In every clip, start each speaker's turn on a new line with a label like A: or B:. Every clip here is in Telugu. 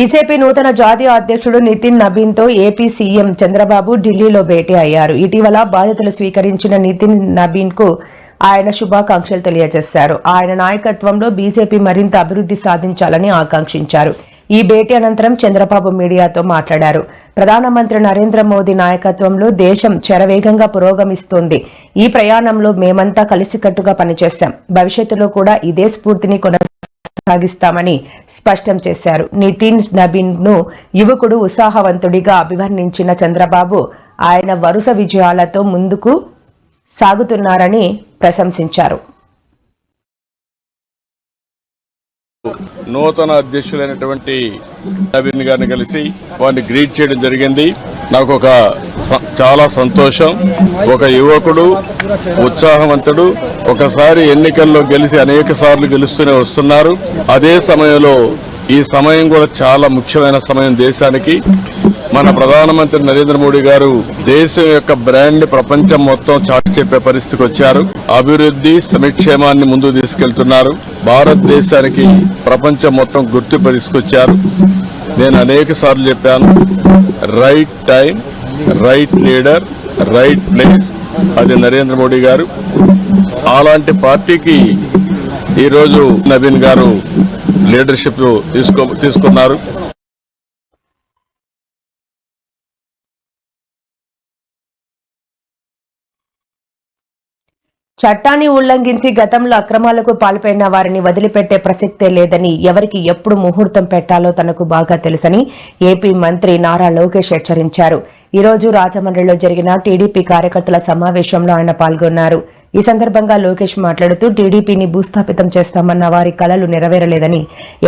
A: బీజేపీ నూతన జాతీయ అధ్యక్షుడు నితిన్ నబీన్తో ఏపీ సీఎం చంద్రబాబు ఢిల్లీలో భేటీ అయ్యారు. ఇటీవల బాధ్యతలు స్వీకరించిన నితిన్ నబీన్కు ఆయన శుభాకాంక్షలు తెలియజేశారు. ఆయన నాయకత్వంలో బీజేపీ మరింత అభివృద్ధి సాధించాలని ఆకాంక్షించారు. ఈ భేటీ అనంతరం చంద్రబాబు మీడియాతో మాట్లాడారు. ప్రధానమంత్రి నరేంద్ర మోదీ నాయకత్వంలో దేశం చరవేగంగా పురోగమిస్తోంది. ఈ ప్రయాణంలో మేమంతా కలిసికట్టుగా పనిచేశాం. భవిష్యత్తులో కూడా ఇదే స్ఫూర్తిని కొన కొనసాగిస్తామని స్పష్టం చేశారు. నితిన్ నబీన్ను యువకుడు ఉత్సాహవంతుడిగా అభివర్ణించిన చంద్రబాబు ఆయన వరుస విజయాలతో ముందుకు సాగుతున్నారని ప్రశంసించారు.
B: నూతన అధ్యక్షులైనటువంటి నవీన్ గారిని కలిసి వారిని గ్రీట్ చేయడం జరిగింది. నాకు ఒక స- చాలా సంతోషం. ఒక యువకుడు ఉత్సాహవంతుడు ఒకసారి ఎన్నికల్లో గెలిచి అనేక సార్లు గెలుస్తూనే వస్తున్నారు. అదే సమయంలో ఈ సమయం కూడా చాలా ముఖ్యమైన సమయం దేశానికి. మన ప్రధానమంత్రి నరేంద్ర మోడీ గారు దేశం యొక్క బ్రాండ్ ప్రపంచం మొత్తం చాటి చెప్పే పరిస్థితికి వచ్చారు. అభివృద్ధి సమక్షేమాన్ని ముందుకు తీసుకెళ్తున్నారు. భారతదేశానికి ప్రపంచం మొత్తం గుర్తింపు తీసుకొచ్చారు నేను అనేక సార్లు చెప్పాను right time right leader right place అది నరేంద్ర మోడీ గారు. అలాంటి పార్టీకి ఈరోజు నవీన్ గారు లీడర్షిప్ తీసుకో తీసుకున్నారు.
A: చట్టాన్ని ఉల్లంఘించి గతంలో అక్రమాలకు పాల్పడిన వారిని వదిలిపెట్టే ప్రసక్తే లేదని ఎవరికి ఎప్పుడు ముహూర్తం పెట్టాలో తనకు బాగా తెలుసని ఏపీ మంత్రి నారా లోకేష్ హెచ్చరించారు. ఈ రోజు రాజమండ్రిలో జరిగిన టీడీపీ కార్యకర్తల సమావేశంలో ఆయన పాల్గొన్నారు. ఈ సందర్భంగా లోకేష్ మాట్లాడుతూ టీడీపీని భూస్థాపితం చేస్తామన్న వారి కలలు నెరవేరలేదని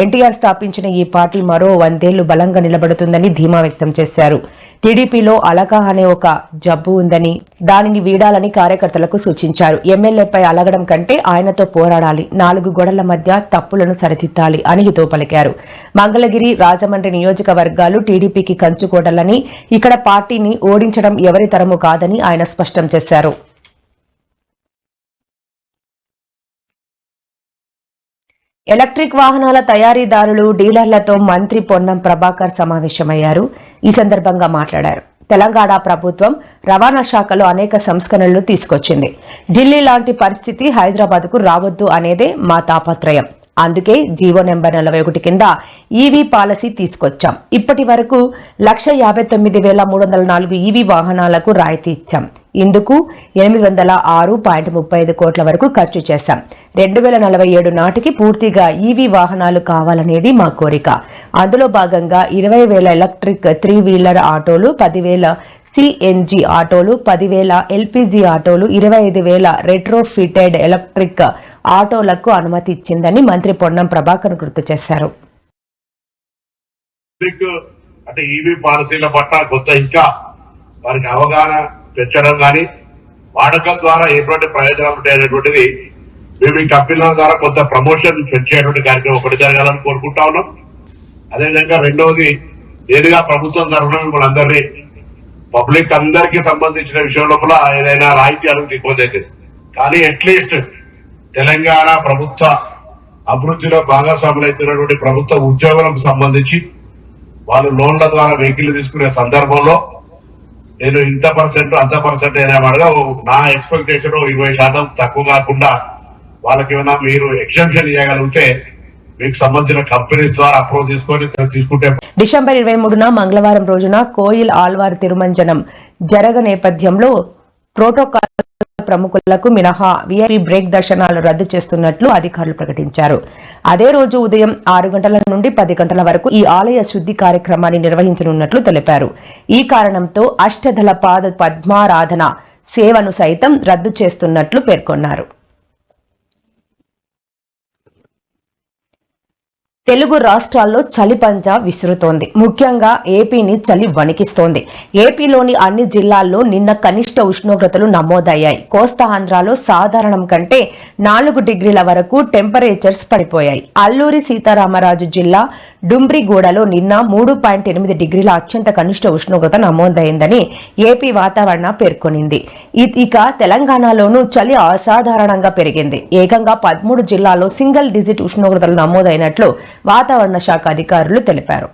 A: ఎన్టీఆర్ స్థాపించిన ఈ పార్టీ మరో వందేళ్ళు బలంగా నిలబడుతుందని ధీమా వ్యక్తం చేశారు. టీడీపీలో అలకా అనే ఒక జబ్బు ఉందని దానిని వీడాలని కార్యకర్తలకు సూచించారు. ఎమ్మెల్యేపై అలగడం కంటే ఆయనతో పోరాడాలి నాలుగు గొడల మధ్య తప్పులను సరిదిద్దాలి అని హితో పలికారు. మంగళగిరి రాజమండ్రి నియోజకవర్గాలు టీడీపీకి కంచుకోటలని ఇక్కడ పార్టీని ఓడించడం ఎవరి తరము కాదని ఆయన స్పష్టం చేశారు. ఎలక్ట్రిక్ వాహనాల తయారీదారులు డీలర్లతో మంత్రి పొన్నం ప్రభాకర్ సమావేశమయ్యారు. ఈ సందర్భంగా మాట్లాడారు. తెలంగాణ ప్రభుత్వం రవాణా శాఖలో అనేక సంస్కరణలు తీసుకొచ్చింది. ఢిల్లీ లాంటి పరిస్థితి హైదరాబాద్కు రావద్దు అనేదే మా తాపత్రయం. అందుకే జీవో నెంబర్ నలభై ఒకటి కింద ఈవీ పాలసీ తీసుకొచ్చాం. ఇప్పటి వరకు లక్ష యాభై తొమ్మిది వేల మూడు వందల నాలుగు ఈవీ వాహనాలకు రాయితీ ఇచ్చాం. ఇందుకు ఎనిమిది వందల ఆరు పాయింట్ ముప్పై ఐదు కోట్ల వరకు ఖర్చు చేశాం. రెండు వేల నలభై ఏడు నాటికి పూర్తిగా ఈవీ వాహనాలు కావాలనేది మా కోరిక. అందులో భాగంగా ఇరవై వేల ఎలక్ట్రిక్ త్రీ వీలర్ ఆటోలు పదివేల సిఎన్జి ఆటోలు పదివేల ఎల్పిజి ఆటోలు ఇరవై ఐదు వేల రెట్రోఫిటెడ్ ఎలక్ట్రిక్ ఆటోలకు అనుమతి ఇచ్చిందని మంత్రి పొన్నం ప్రభాకర్ గుర్తు చేశారు.
C: అంటే ఈవీ పాలసీల పట్ల కొంత ఇంకా వారికి అవగాహన పెంచడం కానీ వాడకం ద్వారా ఎటువంటి ప్రయోజనాలు ఉంటాయనేటువంటిది మేము ఈ కంపెనీల ద్వారా కొంత ప్రమోషన్ పెంచేటువంటి కార్యక్రమం ఒకటి జరగాలని కోరుకుంటా ఉన్నాం. అదేవిధంగా రెండవది నేరుగా ప్రభుత్వం తరఫున మిమ్మల్ని అందరినీ పబ్లిక్ అందరికీ సంబంధించిన విషయం లోపల ఏదైనా రాయితీ అనేది ఇబ్బంది అవుతుంది కానీ అట్లీస్ట్ తెలంగాణ ప్రభుత్వ అభివృద్ధిలో భాగస్వాములైతున్నటువంటి ప్రభుత్వ ఉద్యోగులకు సంబంధించి వాళ్ళు లోన్ల ద్వారా వెహికల్ తీసుకునే సందర్భంలో నేను ఇంత పర్సెంట్ అంత పర్సెంట్ అనేవాడుగా నా ఎక్స్పెక్టేషన్ ఇరవై శాతం తక్కువ కాకుండా వాళ్ళకి ఏమైనా మీరు ఎగ్జామ్షన్ ఇవ్వగలిగితే మీకు సంబంధించిన కంపెనీస్ ద్వారా అప్రూవ్ తీసుకొని తీసుకుంటే
A: డిసెంబర్ ఇరవై మూడున మంగళవారం రోజున కోయిల్ ఆల్వార్ తిరుమంజనం జరగ నేపథ్యంలో ప్రోటోకాల్ ప్రముఖులకు మినహా విఐపి బ్రేక్ దర్శనాలు రద్దు చేస్తున్నట్లు అధికారులు ప్రకటించారు. అదే రోజు ఉదయం ఆరు గంటల నుండి పది గంటల వరకు ఈ ఆలయ శుద్ధి కార్యక్రమాన్ని నిర్వహించనున్నట్లు తెలిపారు. ఈ కారణంతో అష్టదళ పాద పద్మారాధన సేవను సైతం రద్దు చేస్తున్నట్లు పేర్కొన్నారు. తెలుగు రాష్ట్రాల్లో చలి పంజా విసురుతోంది. ముఖ్యంగా ఏపీని చలి వణికిస్తోంది. ఏపీలోని అన్ని జిల్లాల్లో నిన్న కనిష్ట ఉష్ణోగ్రతలు నమోదయ్యాయి. కోస్తా ఆంధ్రాలో సాధారణం కంటే నాలుగు డిగ్రీల వరకు టెంపరేచర్స్ పడిపోయాయి. అల్లూరి సీతారామరాజు జిల్లా డుంబ్రిగూడలో నిన్న మూడు పాయింట్ ఎనిమిది డిగ్రీల అత్యంత కనిష్ట ఉష్ణోగ్రత నమోదైందని ఏపీ వాతావరణ పేర్కొనింది. ఇక తెలంగాణలోనూ చలి అసాధారణంగా పెరిగింది. ఏకంగా పదమూడు జిల్లాల్లో సింగిల్ డిజిట్ ఉష్ణోగ్రతలు నమోదైనట్లు వాతావరణ శాఖ అధికారులు తెలిపారు.